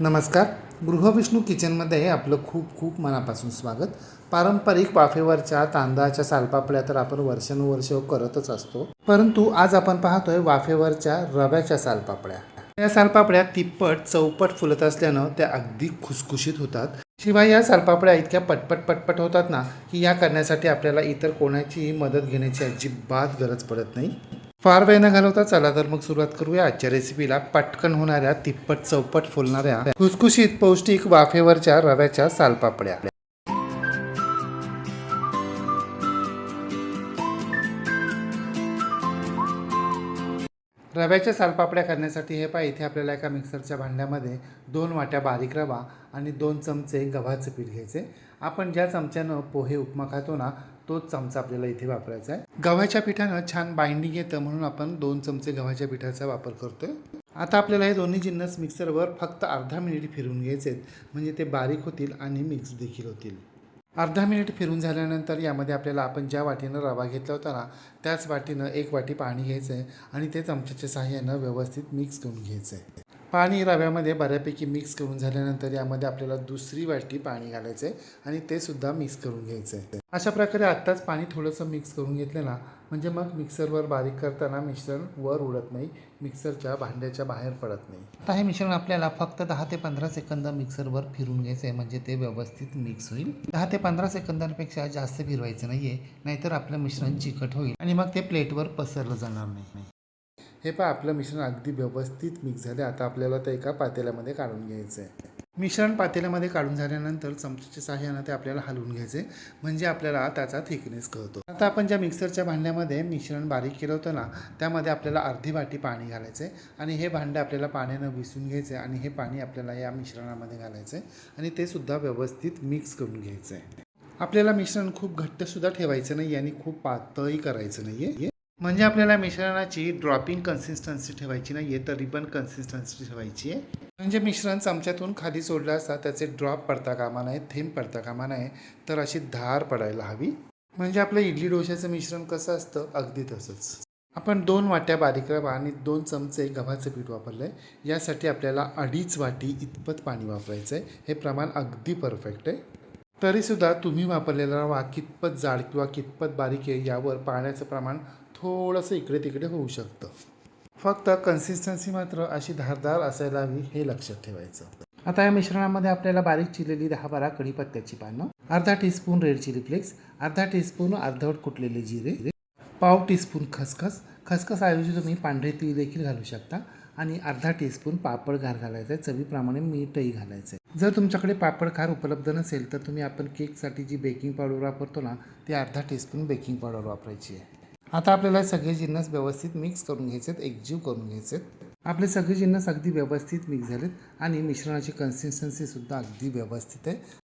नमस्कार. गृहविष्णू किचनमध्ये आपलं खूप खूप मनापासून स्वागत. पारंपरिक वाफेवरच्या तांदळाच्या सालपापड्या तर आपण वर्षानुवर्ष करतच असतो. परंतु आज आपण पाहतोय वाफेवरच्या रव्याच्या सालपापड्या. या सालपापड्या तिप्पट चौपट फुलत असल्यानं त्या अगदी खुसखुशीत होतात. शिवाय या सालपापड्या इतक्या पटपट पटपट होतात ना की या करण्यासाठी आपल्याला इतर कोणाचीही मदत घेण्याची अजिबात गरज पडत नाही. फार वेळ न घालवता चला तर मग सुरुवात करूया. आजच्या रेसिपीला पटकन होणाऱ्या तिप्पट चौपट फुलणाऱ्या खुसखुशीत पौष्टिक वाफेवरच्या रव्याच्या सालपापड्या. रव्याच्या सालपापड्या करण्यासाठी हे पहा इथे आपल्याला एका मिक्सरच्या भांड्यामध्ये दोन वाट्या बारीक रवा आणि दोन चमचे गव्हाचं पीठ घ्यायचे. आपण ज्या चमच्यानं पोहे उपमा खातो ना तोच चमचा आपल्याला इथे वापरायचा आहे. गव्हाच्या पिठानं छान बाइंडिंग येतं म्हणून आपण दोन चमचे गव्हाच्या पिठाचा वापर करतोय. आता आपल्याला हे दोन्ही जिन्नस मिक्सरवर फक्त अर्धा मिनिट फिरवून घ्यायचे आहेत म्हणजे ते बारीक होतील आणि मिक्स देखील होतील. अर्धा मिनिट फिरून झाल्यानंतर यामध्ये आपल्याला आपण ज्या वाटीनं रवा घेतला होता ना त्याच वाटीनं एक वाटी पाणी घ्यायचं आहे आणि ते चमच्याच्या सहाय्यानं व्यवस्थित मिक्स करून घ्यायचं आहे पाणी रव्यामध्ये बऱ्यापैकी मिक्स करून झाल्यानंतर यामध्ये आपल्याला दुसरी वाटी पाणी घालायचं आहे आणि ते सुद्धा मिक्स करून घ्यायचं आहे अशा प्रकारे आत्ताच पाणी थोडंसं मिक्स करून घेतलं ना म्हणजे मग मिक्सरवर बारीक करताना मिश्रण वर उडत नाही मिक्सरच्या भांड्याच्या बाहेर पडत नाही. आता हे मिश्रण आपल्याला फक्त दहा ते पंधरा सेकंद मिक्सरवर फिरून घ्यायचं आहे म्हणजे ते व्यवस्थित मिक्स होईल. दहा ते पंधरा सेकंदांपेक्षा जास्त फिरवायचं नाही आहे नाहीतर आपलं मिश्रण चिकट होईल आणि मग ते प्लेटवर पसरलं जाणार नाही. हे पहा आपलं मिश्रण अगदी व्यवस्थित मिक्स झाले आता आपल्याला ते एका पातेल्यामध्ये काढून घ्यायचं आहे मिश्रण पातेल्यामध्ये काढून झाल्यानंतर चमच्याच्या साह्यानं ते आपल्याला हलवून घ्यायचे म्हणजे आपल्याला त्याचा थिकनेस कळतो. आता आपण ज्या मिक्सरच्या भांड्यामध्ये मिश्रण बारीक केलं होतं ना त्यामध्ये आपल्याला अर्धी वाटी पाणी घालायचे आणि हे भांडं आपल्याला पाण्यानं विसून घ्यायचे आणि हे पाणी आपल्याला या मिश्रणामध्ये घालायचे आणि ते सुद्धा व्यवस्थित मिक्स करून घ्यायचं आहे आपल्याला मिश्रण खूप घट्टसुद्धा ठेवायचं नाही आणि खूप पातळही करायचं नाही आहे म्हणजे आपल्याला मिश्रणाची ड्रॉपिंग कन्सिस्टन्सी ठेवायची नाही आहे तर रिबन कन्सिस्टन्सी ठेवायची आहे. म्हणजे मिश्रण चमच्यातून खाली सोडलं असता त्याचे ड्रॉप पडता कामा नाही थेंब पडता कामा नाही तर अशी धार पडायला हवी. म्हणजे आपलं इडली डोश्याचं मिश्रण कसं असतं? अगदी तसंच. आपण दोन वाट्या बारीक रवा आणि दोन चमचे गव्हाचं पीठ वापरलं आहे यासाठी आपल्याला अडीच वाटी इतपत पाणी वापरायचं आहे हे प्रमाण अगदी परफेक्ट आहे. तरीसुद्धा तुम्ही वापरलेला रवा कितपत जाड किंवा कितपत बारीक आहे यावर पाण्याचं प्रमाण थोडंसं इकडे तिकडे होऊ शकतं. फक्त कन्सिस्टन्सी मात्र अशी धारदार असायला हवी हे लक्षात ठेवायचं. आता या मिश्रणामध्ये आपल्याला बारीक चिरलेली दहा बारा कढीपत्त्याची पानं अर्धा टीस्पून रेड चिली फ्लेक्स अर्धा टीस्पून अर्धवट कुटलेले जिरे पाव टीस्पून खसखस खसखस ऐवजी तुम्ही पांढरे तीळ देखील घालू शकता आणि अर्धा टीस्पून पापड खार घालायचा आहे. चवीप्रमाणे मीठही घालायचं आहे. जर तुमच्याकडे पापड खार उपलब्ध नसेल तर तुम्ही आपण केकसाठी जी बेकिंग पावडर वापरतो ना ती अर्धा टीस्पून बेकिंग पावडर वापरायची आहे. आता आपल्याला सगळे जिन्नस व्यवस्थित मिक्स करून घ्यायचे आहेत एकजीव करून घ्यायचे आहेत आपले सगळे जिन्नस अगदी व्यवस्थित मिक्स झालेत आणि मिश्रणाची कन्सिस्टन्सीसुद्धा अगदी व्यवस्थित आहे.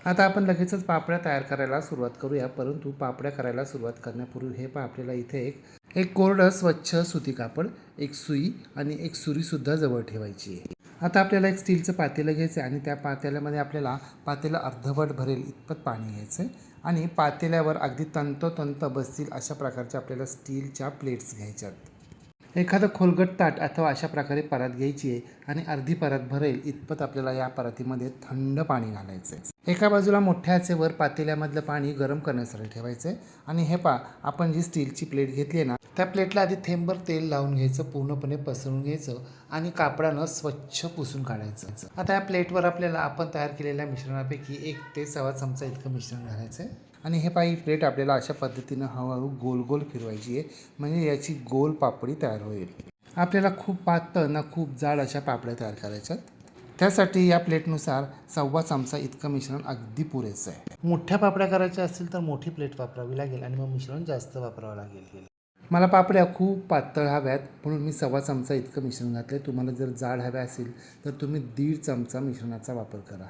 आता आपण लगेचच पापड्या तयार करायला सुरुवात करूया परंतु पापड्या करायला सुरुवात करण्यापूर्वी हे पहा आपल्याला इथे एक एक कोरडं स्वच्छ सुती कापड एक सुई आणि एक सुरीसुद्धा जवळ ठेवायची आहे. आता आपल्याला एक स्टीलचं पातेलं घ्यायचं आहे आणि त्या पातेल्यामध्ये आपल्याला पातेलं अर्धवट भरेल इतपत पाणी घ्यायचं आहे आणि पातेल्यावर अगदी तंतोतंत बसतील अशा प्रकारच्या आपल्याला स्टीलच्या प्लेट्स घ्यायच्यात. एखादं खोलगट ताट अथवा अशा प्रकारे परात घ्यायची आहे आणि अर्धी परात भरेल इतपत आपल्याला या परातीमध्ये थंड पाणी घालायचं आहे एका बाजूला मोठ्याचे वर पातेल्यामधलं पाणी गरम करण्यासाठी ठेवायचं आहे आणि हे पा आपण जी स्टीलची प्लेट घेतली आहे ना त्या प्लेटला आधी थेंबर तेल लावून घ्यायचं पूर्णपणे पसरून घ्यायचं आणि कापडानं स्वच्छ पुसून काढायचं. आता या प्लेटवर आपल्याला आपण तयार केलेल्या मिश्रणापैकी एक ते सव्वा चमचा इतकं मिश्रण घालायचं आहे आणि हे पाही प्लेट आपल्याला अशा पद्धतीनं हळूहळू गोल गोल फिरवायची आहे. म्हणजे याची गोल पापडी तयार होईल. आपल्याला खूप पातळ ना खूप जाड अशा पापड्या तयार करायच्यात. त्यासाठी या प्लेटनुसार सव्वा चमचा इतकं मिश्रण अगदी पुरेसं आहे. मोठ्या पापड्या करायच्या असतील तर मोठी प्लेट वापरावी लागेल आणि मग मिश्रण जास्त वापरावं लागेल. मला पापड्या खूप पातळ हव्यात म्हणून मी सव्वा चमचा इतकं मिश्रण घातलं आहे तुम्हाला जर जाड हव्या असेल तर तुम्ही दीड चमचा मिश्रणाचा वापर करा.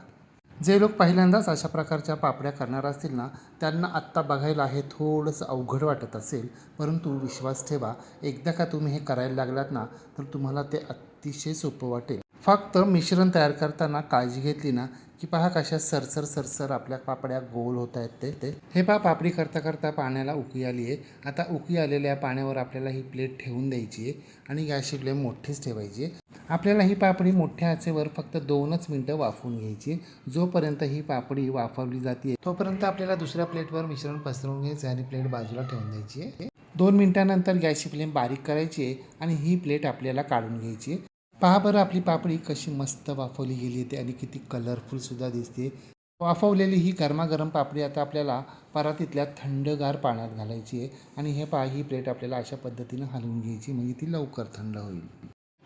जे लोक पहिल्यांदाच अशा प्रकारच्या पापड्या करणार असतील ना त्यांना आत्ता बघायला हे थोडंसं अवघड वाटत असेल. परंतु विश्वास ठेवा एकदा का तुम्ही हे करायला लागलात ना तर तुम्हाला ते अतिशय सोपं वाटेल. फक्त मिश्रण तयार करताना काळजी घेतली ना की पहा कशा सरसर सरसर आपल्या पापड्या गोल होत आहेत ते ते. हे पहा पापडी करता करता पाण्याला उकी आली आहे. आता उकी आलेल्या पाण्यावर आपल्याला ही प्लेट ठेवून द्यायची आहे आणि गॅसची फ्लेम मोठीच ठेवायची आहे. आपल्याला ही पापडी मोठ्या आचेवर फक्त दोनच मिनटं वाफवून घ्यायची. जोपर्यंत ही पापडी वाफवली जाते तोपर्यंत आपल्याला दुसऱ्या प्लेटवर मिश्रण पसरवून घ्यायचं आणि प्लेट बाजूला ठेवून द्यायची. आहे दोन मिनटानंतर गॅसची फ्लेम बारीक करायची आहे आणि ही प्लेट आपल्याला काढून घ्यायची. पहा बरं आपली पापडी कशी मस्त वाफवली गेली आहे आणि किती कलरफुलसुद्धा दिसते. वाफवलेली ही गरमागरम पापडी आता आपल्याला परातीतल्या थंडगार पाण्यात घालायची आहे. आणि हे पहा ही प्लेट आपल्याला अशा पद्धतीनं हलवून घ्यायची म्हणजे ती लवकर थंड होईल.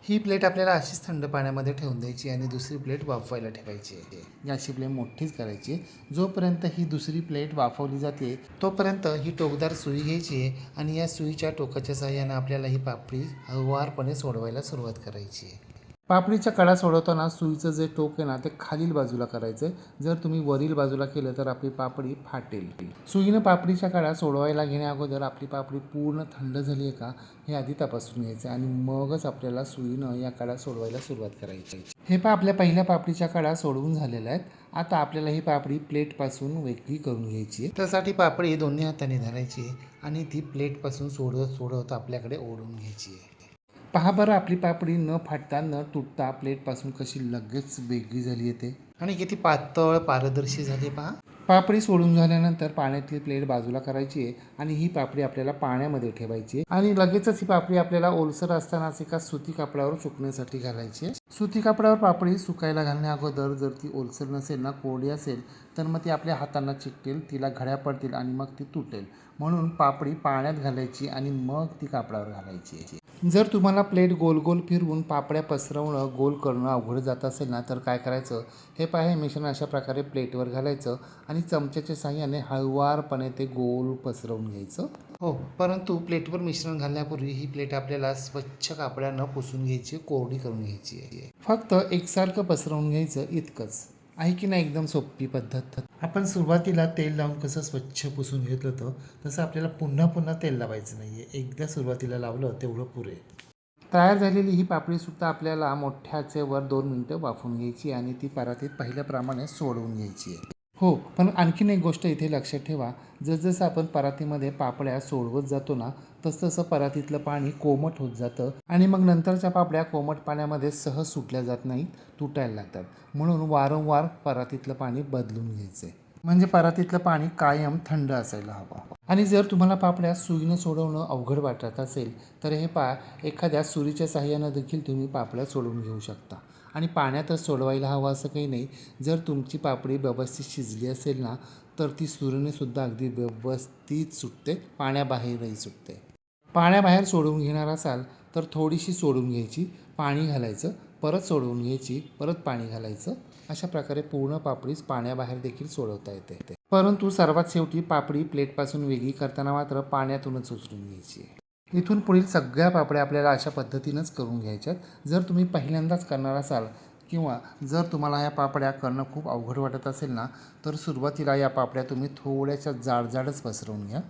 ही प्लेट आपल्याला अशीच थंड पाण्यामध्ये ठेवून द्यायची आणि दुसरी प्लेट वाफवायला ठेवायची आहे. अशी प्लेट मोठीच करायची जोपर्यंत ही दुसरी प्लेट वाफवली जाते तोपर्यंत ही टोकदार सुई घ्यायची आहे आणि या सुईच्या टोकाच्या सहाय्यानं आपल्याला ही पापडी हळुवारपणे सोडवायला सुरुवात करायची आहे. पापडीच्या कडा सोडवताना सुईचं जे टोक आहे ना ते खालील बाजूला करायचं आहे जर तुम्ही वरील बाजूला केलं तर आपली पापडी फाटेल. सुईनं पापडीच्या कडा सोडवायला घेण्या अगोदर आपली पापडी पूर्ण थंड झाली आहे का हे आधी तपासून घ्यायचं आणि मगच आपल्याला सुईनं या कडा सोडवायला सुरुवात करायची हे पा आपल्या पहिल्या पापडीच्या कडा सोडवून झालेल्या आहेत. आता आपल्याला ही पापडी प्लेटपासून वेगळी करून घ्यायची आहे. त्यासाठी पापडी दोन्ही हाताने धरायची आहे आणि ती प्लेटपासून सोडवत सोडवत आपल्याकडे ओढून घ्यायची आहे. पहा बरं आपली पापडी न फाटता न तुटता प्लेटपासून कशी लगेच वेगळी झाली येते. आणि किती पातळ पारदर्शी झाली पहा. पापडी सोडून झाल्यानंतर पाण्यातली प्लेट बाजूला करायची आहे आणि ही पापडी आपल्याला पाण्यामध्ये ठेवायची आहे. आणि लगेचच ही पापडी आपल्याला ओलसर असतानाच एका सुती कापडावर सुकण्यासाठी घालायची आहे. सुती कापडावर पापडी सुकायला घालण्या अगोदर जर ती ओलसर नसेल ना कोरडी असेल तर मग ती आपल्या हातांना चिकटेल तिला घड्या पडतील आणि मग ती तुटेल. म्हणून पापडी पाण्यात घालायची आणि मग ती कापडावर घालायची जर तुम्हाला प्लेट गोल गोल फिरवून पापड्या पसरवणं गोल करणं अवघड जात असेल ना तर काय करायचं? हे पाहे मिश्रण अशा प्रकारे प्लेटवर घालायचं आणि चमच्याच्या साह्याने हळुवारपणे ते गोल पसरवून घ्यायचं. हो परंतु प्लेटवर मिश्रण घालण्यापूर्वी ही प्लेट आपल्याला स्वच्छ कापड्यानं पुसून घ्यायची कोरडी करून घ्यायची आहे. फक्त एकसारखं पसरवून घ्यायचं इतकंच. आहे की नाही एकदम सोपी पद्धत? आपण सुरुवातीला तेल लावून कसं स्वच्छ पुसून घेत होतं तसं आपल्याला पुन्हा पुन्हा तेल लावायचं नाही आहे एकदा सुरुवातीला लावलं तेवढं पुरे. तयार झालेली ही पापडीसुद्धा आपल्याला मोठ्या आचेवर दोन मिनटं वाफवून घ्यायची आणि ती परातीत पहिल्याप्रमाणे सोडवून घ्यायची आहे. हो पण आणखीन एक गोष्ट इथे लक्षात ठेवा. जसजसं आपण परातीमध्ये पापड्या सोडवत जातो ना तसतसं परातीतलं पाणी कोमट होत जातं आणि मग नंतरच्या पापड्या कोमट पाण्यामध्ये सहज सुटल्या जात नाहीत तुटायला लागतात. म्हणून वारंवार परातीतलं पाणी बदलून घ्यायचं. म्हणजे परातीतलं पाणी कायम थंड असायला हवं. आणि जर तुम्हाला पापड्या सुईनं सोडवणं अवघड वाटत असेल तर हे पा एखाद्या सुरीच्या साह्यानं देखील तुम्ही पापड्या सोडवून घेऊ शकता. आणि पाण्यातच सोडवायला हवं असं काही नाही. जर तुमची पापडी व्यवस्थित शिजली असेल ना तर ती सुरीने अगदी व्यवस्थित सुटते पाण्याबाहेरही सुटते. पाण्याबाहेर सोडवून घेणार असाल तर थोडीशी सोडून घ्यायची पाणी घालायचं परत सोडवून घ्यायची परत पाणी घालायचं. अशा प्रकारे पूर्ण पापडीच पाण्याबाहेर देखील सोडवता येते परंतु सर्वात शेवटी पापडी प्लेटपासून वेगळी करताना मात्र पाण्यातूनच उचलून घ्यायची इथून पुढील सगळ्या पापड्या आपल्याला अशा पद्धतीनंच करून घ्यायच्यात जर तुम्ही पहिल्यांदाच करणार असाल किंवा जर तुम्हाला या पापड्या करणं खूप अवघड वाटत असेल ना तर सुरुवातीला या पापड्या तुम्ही थोड्याशा जाडजाडच पसरवून घ्या.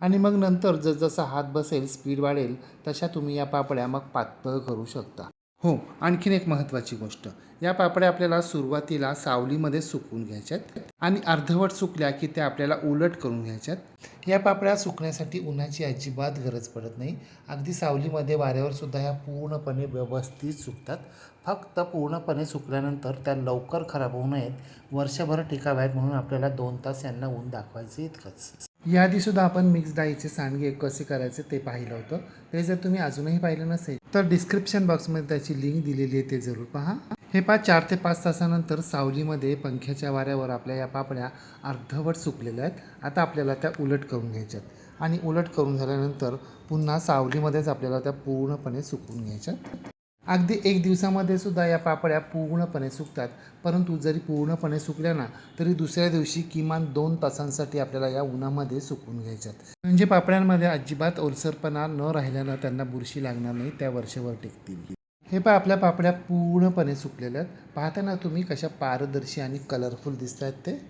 आणि मग नंतर जसजसा हात बसेल स्पीड वाढेल तशा तुम्ही या पापड्या मग पातळ करू शकता. हो आणखीन एक महत्त्वाची गोष्ट. या पापड्या आपल्याला सुरुवातीला सावलीमध्ये सुकवून घ्यायच्यात आणि अर्धवट सुकल्या की त्या आपल्याला उलट करून घ्यायच्यात. या पापड्या सुकण्यासाठी उन्हाची अजिबात गरज पडत नाही. अगदी सावलीमध्ये वाऱ्यावर सुद्धा ह्या पूर्णपणे व्यवस्थित सुकतात. फक्त पूर्णपणे सुकल्यानंतर त्या लवकर खराब होऊ नयेत. वर्षभर टिकाव्यात म्हणून आपल्याला दोन तास यांना ऊन दाखवायचं इतकंच. याआधीसुद्धा आपण मिक्स डाळीचे सांडगे कसे करायचे ते पाहिलं होतं. ते जर तुम्ही अजूनही पाहिलं नसेल तर डिस्क्रिप्शन बॉक्समध्ये त्याची लिंक दिलेली आहे ते जरूर पहा. हे पा चार ते पाच तासानंतर सावलीमध्ये पंख्याच्या वाऱ्यावर आपल्या या पापड्या अर्धवट सुकलेल्या आहेत. आता आपल्याला त्या उलट करून घ्यायच्यात आणि उलट करून झाल्यानंतर पुन्हा सावलीमध्येच आपल्याला त्या पूर्णपणे सुकवून घ्यायच्यात अगदी एक दिवसामध्ये सुद्धा या पापड्या पूर्णपणे सुकतात. परंतु जरी पूर्णपणे सुकल्या ना तरी दुसऱ्या दिवशी किमान दोन तासांसाठी आपल्याला या उन्हामध्ये सुकून घ्यायच्यात. म्हणजे पापड्यांमध्ये अजिबात ओलसरपणा न राहिल्यानं त्यांना बुरशी लागणार नाही त्या वर्षभर टिकतील. हे पा आपल्या पापड्या पूर्णपणे सुकलेल्या आहेत. पाहताना तुम्ही कशा पारदर्शी आणि कलरफुल दिसत आहेत ते.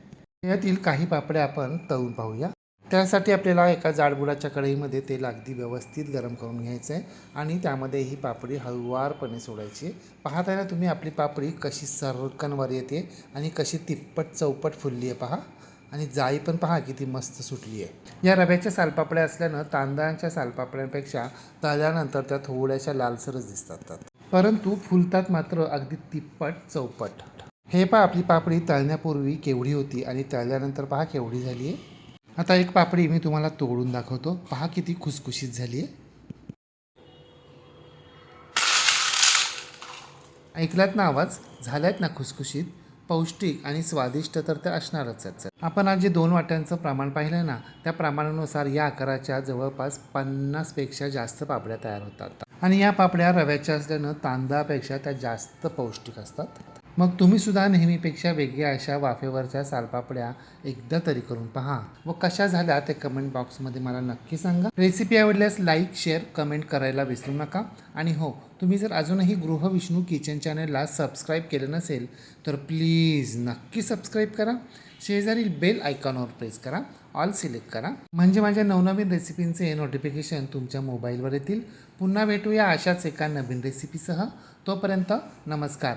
यातील काही पापड्या आपण तळून पाहूया. त्यासाठी आपल्याला एका जाडबुडाच्या कढईमध्ये तेल अगदी व्यवस्थित गरम करून घ्यायचं आहे आणि त्यामध्ये ही पापडी हळुवारपणे सोडायची. पाहताना तुम्ही आपली पापडी कशी सरकनवर येते आणि कशी तिप्पट चौपट फुलली आहे पहा. आणि जाई पण पहा किती मस्त सुटली आहे या रव्याच्या सालपापड्या असल्यानं तांदळाच्या सालपापड्यांपेक्षा तळल्यानंतर त्या थोड्याशा लालसरच दिसतात. परंतु फुलतात मात्र अगदी तिप्पट चौपट. हे पहा आपली पापडी तळण्यापूर्वी केवढी होती आणि तळल्यानंतर पहा केवढी झाली आहे आता एक पापडी मी तुम्हाला तोडून दाखवतो. पहा किती खुसखुशीत झाली आहे. ऐकलात ना आवाज? झाल्यात ना खुसखुशीत? पौष्टिक आणि स्वादिष्ट तर ते असणारच आहेत आपण आज जे दोन वाट्यांचं प्रमाण पाहिलं ना त्या प्रमाणानुसार या आकाराच्या जवळपास पन्नासपेक्षा जास्त पापड्या तयार होतात. आणि या पापड्या रव्याच्या असल्यानं तांदळापेक्षा त्या जास्त पौष्टिक असतात. मग तुम्ही सुद्धा नेहमीपेक्षा वेगळ्या अशा वाफेवरच्या सालपापड्या एकदा तरी करून पहा. व कशा झाल्या ते कमेंट बॉक्समध्ये मला नक्की सांगा. रेसिपी आवडल्यास लाईक शेअर कमेंट करायला विसरू नका. आणि हो तुम्ही जर अजूनही गृहविष्णू किचन चॅनलला सबस्क्राईब केलं नसेल तर प्लीज नक्की सबस्क्राईब करा. शेजारील बेल आयकॉनवर प्रेस करा. ऑल सिलेक्ट करा. म्हणजे माझ्या नवनवीन रेसिपींचे नोटिफिकेशन तुमच्या मोबाईलवर येतील. पुन्हा भेटूया अशाच एका नवीन रेसिपीसह तोपर्यंत नमस्कार.